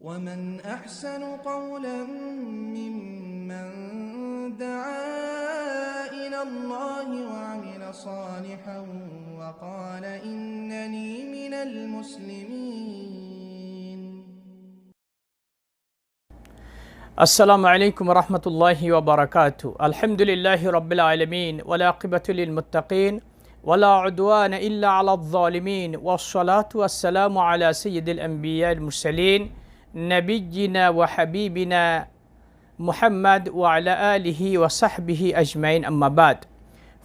ومن أحسن قولا ممن دعا إلى الله وعمل صالحا وقال إنني من المسلمين. السلام عليكم ورحمة الله وبركاته. الحمد لله رب العالمين والعاقبة للمتقين ولا عدوان إلا على الظالمين والصلاة والسلام على سيد الأنبياء المرسلين نبينا وحبيبنا محمد وعلى آله وصحبه أجمعين أما بعد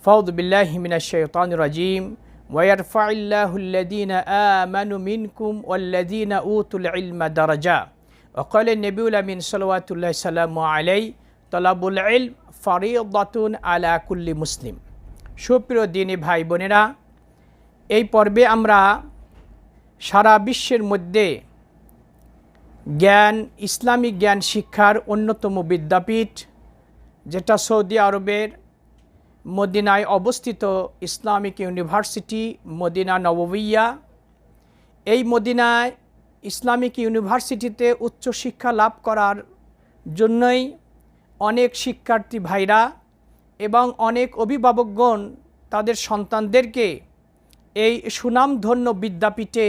فأعوذ بالله من الشيطان الرجيم ويرفع الله الذين آمنوا منكم والذين أوتوا العلم درجات وقال النبي من صلوات الله سلام عليه طلب العلم فريضة على كل مسلم সুপ্রিয় দিনী ভাই বোনেরা এই পর্বে আমরা সারা বিশ্বের মধ্যে জ্ঞান, ইসলামিক জ্ঞান শিক্ষার অন্যতম বিদ্যাপীঠ, যেটা সৌদি আরবের মদিনায় অবস্থিত ইসলামিক ইউনিভার্সিটি মদিনা নববিয়া এই মদিনায় ইসলামিক ইউনিভার্সিটিতে উচ্চশিক্ষা লাভ করার জন্যই অনেক শিক্ষার্থী ভাইরা এবং অনেক অভিভাবকগণ তাদের সন্তানদেরকে এই সুনামধন্য বিদ্যাপীঠে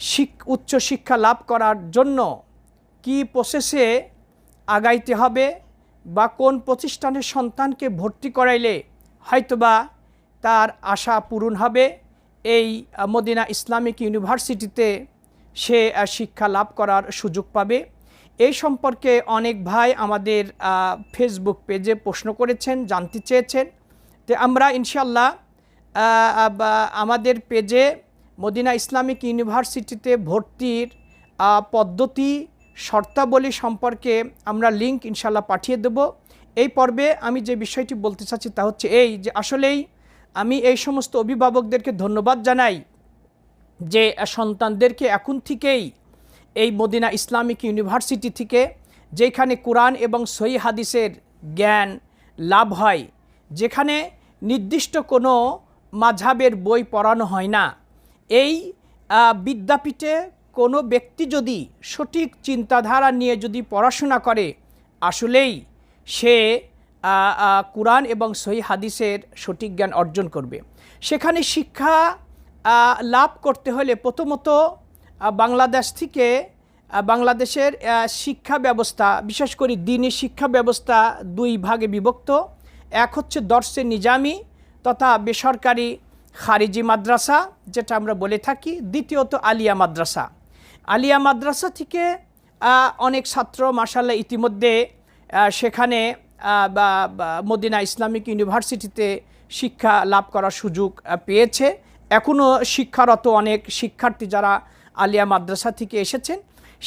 শিক উচ্চশিক্ষা লাভ করার জন্য কি প্রসেসে আগাইতে হবে বা কোন প্রতিষ্ঠানের সন্তানকে ভর্তি করাইলে হয়তোবা তার আশা পূরণ হবে? এই মদিনা ইসলামিক ইউনিভার্সিটিতে সে শিক্ষা লাভ করার সুযোগ পাবে। এই সম্পর্কে অনেক ভাই আমাদের ফেসবুক পেজে প্রশ্ন করেছেন, জানতে চেয়েছেন। তো আমরা ইনশাল্লাহ আমাদের পেজে মদিনা ইসলামিক ইউনিভার্সিটিতে ভর্তির পদ্ধতি, শর্তাবলী সম্পর্কে আমরা লিঙ্ক ইনশাল্লাহ পাঠিয়ে দেব। এই পর্বে আমি যে বিষয়টি বলতে চাচ্ছি তা হচ্ছে এই যে আসলেই আমি এই সমস্ত অভিভাবকদেরকে ধন্যবাদ জানাই যে সন্তানদেরকে এখন থেকেই এই মদিনা ইসলামিক ইউনিভার্সিটি থেকে যেখানে কোরআন এবং সহি হাদিসের জ্ঞান লাভ হয়, যেখানে নির্দিষ্ট কোনো মাঝাবের বই পড়ানো হয় না। এই বিদ্যাপীঠে কোনো ব্যক্তি যদি সঠিক চিন্তাধারা নিয়ে যদি পড়াশোনা করে, আসলেই সে কোরআন এবং সহি হাদিসের সঠিক জ্ঞান অর্জন করবে। সেখানে শিক্ষা লাভ করতে হলে প্রথমত বাংলাদেশ থেকে বাংলাদেশের শিক্ষা ব্যবস্থা, বিশেষ করে দিনী শিক্ষা ব্যবস্থা দুই ভাগে বিভক্ত। এক হচ্ছে দর্শে নিজামি তথা বেসরকারি খারিজি মাদ্রাসা, যেটা আমরা বলে থাকি, দ্বিতীয়ত আলিয়া মাদ্রাসা। আলিয়া মাদ্রাসা থেকে অনেক ছাত্র মাসাল্লাহ ইতিমধ্যে সেখানে বা মদিনা ইসলামিক ইউনিভার্সিটিতে শিক্ষা লাভ করার সুযোগ পেয়েছে। এখনও শিক্ষারত অনেক শিক্ষার্থী যারা আলিয়া মাদ্রাসা থেকে এসেছেন,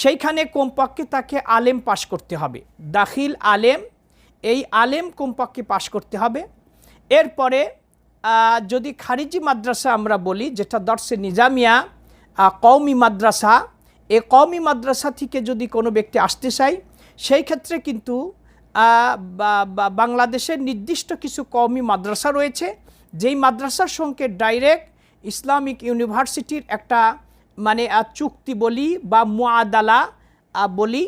সেইখানে কমপক্ষে তাকে আলেম পাশ করতে হবে। দাখিল আলেম, এই আলেম কমপক্ষে পাশ করতে হবে। এরপরে যদি খারিজি মাদ্রাসা আমরা বলি, যেটা দর্শে নিজামিয়া কওমি মাদ্রাসা, এ কওমি মাদ্রাসা থেকে যদি কোনো ব্যক্তি আসতে চায়, সেই ক্ষেত্রে কিন্তু বাংলাদেশের নির্দিষ্ট কিছু কওমি মাদ্রাসা রয়েছে, যেই মাদ্রাসার সঙ্গে ডাইরেক্ট ইসলামিক ইউনিভার্সিটির একটা মানে চুক্তি বলি বা মুআদালা বলি,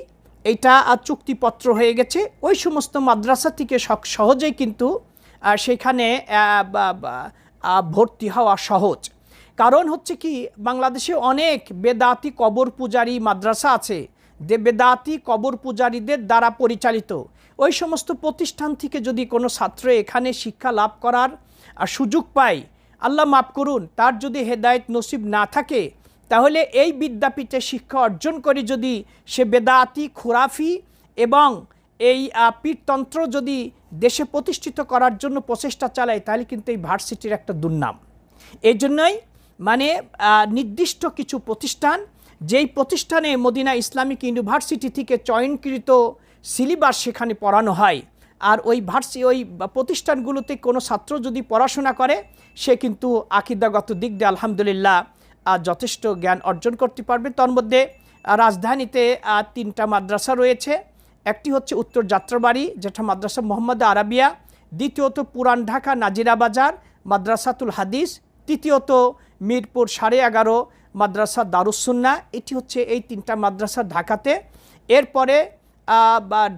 এটা চুক্তিপত্র হয়ে গেছে। ওই সমস্ত মাদ্রাসা থেকে সহজেই কিন্তু সেখানে ভর্তি হওয়া সহজ। কারণ হচ্ছে কি, বাংলাদেশে অনেক বেদাতি কবর পূজারী মাদ্রাসা আছে, যে বেদাতি কবর পূজারীদের দ্বারা পরিচালিত। ওই সমস্ত প্রতিষ্ঠান থেকে যদি কোনো ছাত্র এখানে শিক্ষা লাভ করার সুযোগ পায়, আল্লাহ মাফ করুন, তার যদি হেদায়েত নসিব না থাকে, তাহলে এই বিদ্যাপীঠে শিক্ষা অর্জন করে যদি সে বেদাতি, খুরাফি এবং এই পীরতন্ত্র যদি দেশে প্রতিষ্ঠিত করার জন্য প্রচেষ্টা চালায়, তাহলে কিন্তু এই ভার্সিটির একটা দুর্নাম। এই জন্যই মানে নির্দিষ্ট কিছু প্রতিষ্ঠান, যেই প্রতিষ্ঠানে মদিনা ইসলামিক ইউনিভার্সিটি থেকে চয়নকৃত সিলেবাস সেখানে পড়ানো হয়, আর ওই ভার্সি, ওই প্রতিষ্ঠানগুলোতে কোনো ছাত্র যদি পড়াশোনা করে, সে কিন্তু আকিদাগত দিক দিয়ে আলহামদুলিল্লাহ যথেষ্ট জ্ঞান অর্জন করতে পারবে। তার মধ্যে রাজধানীতে তিনটা মাদ্রাসা রয়েছে একটি হচ্ছে উত্তর যাত্রাবাড়ি, যেটা মাদ্রাসা মোহাম্মদ আরাবিয়া, দ্বিতীয়ত পুরান ঢাকা নাজিরা বাজার, মাদ্রাসাতুল হাদিস, তৃতীয়ত মিরপুর সাড়ে এগারো, মাদ্রাসা দারুসুন্না এটি হচ্ছে এই তিনটা মাদ্রাসা ঢাকাতে। এরপরে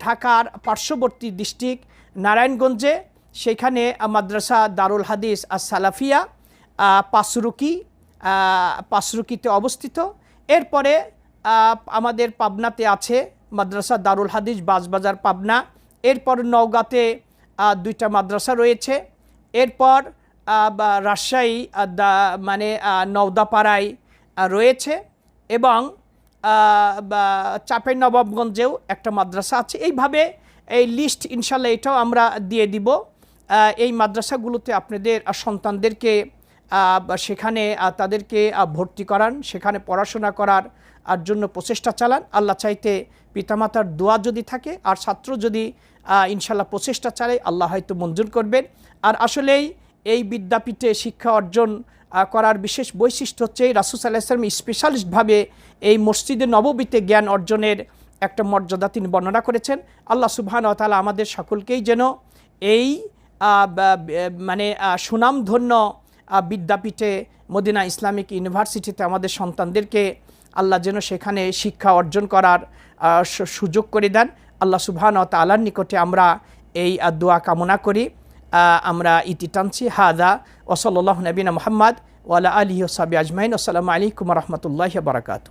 ঢাকার পার্শ্ববর্তী ডিস্ট্রিক্ট নারায়ণগঞ্জে, সেখানে মাদ্রাসা দারুল হাদিস আর সালাফিয়া পাসরুকি পাসরুকিতে অবস্থিত। এরপরে আমাদের পাবনাতে আছে মাদ্রাসা দারুল হাদিস বাজবাজার পাবনা। এরপর নওগাঁতে দুইটা মাদ্রাসা রয়েছে। এরপর রাজশাহী মানে নওদাপাড়ায় রয়েছে এবং চাপের নবাবগঞ্জেও একটা মাদ্রাসা আছে। এইভাবে এই লিস্ট ইনশাল্লাহ এটাও আমরা দিয়ে দিব। এই মাদ্রাসাগুলোতে আপনাদের সন্তানদেরকে সেখানে তাদেরকে ভর্তি করান, সেখানে পড়াশোনা করার, আর জন্য প্রচেষ্টা চালান। আল্লাহ চাইতে পিতামাতার দোয়া যদি থাকে, আর ছাত্র যদি ইনশাল্লাহ প্রচেষ্টা চালায়, আল্লাহ হয়তো মঞ্জুর করবেন। আর আসলেই এই বিদ্যাপীঠে শিক্ষা অর্জন করার বিশেষ বৈশিষ্ট্য হচ্ছে রাসুস আলাহিসাম স্পেশালিস্টভাবে এই মসজিদে নববীতে জ্ঞান অর্জনের একটা মর্যাদা তিনি বর্ণনা করেছেন। আল্লাহ সুবহান তালা আমাদের সকলকেই যেন এই মানে সুনামধন্য বিদ্যাপীঠে মদিনা ইসলামিক ইউনিভার্সিটিতে আমাদের সন্তানদেরকে আল্লাহ যেন সেখানে শিক্ষা অর্জন করার সুযোগ করে দেন। আল্লাহ সুবহান ও তালার নিকটে আমরা এই দোয়া কামনা করি। আমরা ইতি টানছি। হাদা ওসল্লাহ নবীনা মোহাম্মদ ওয়ালা আলী ওসাবি আজমাইন। আসসালামু আলাইকুম রহমতুল্লাহ বারাকাতু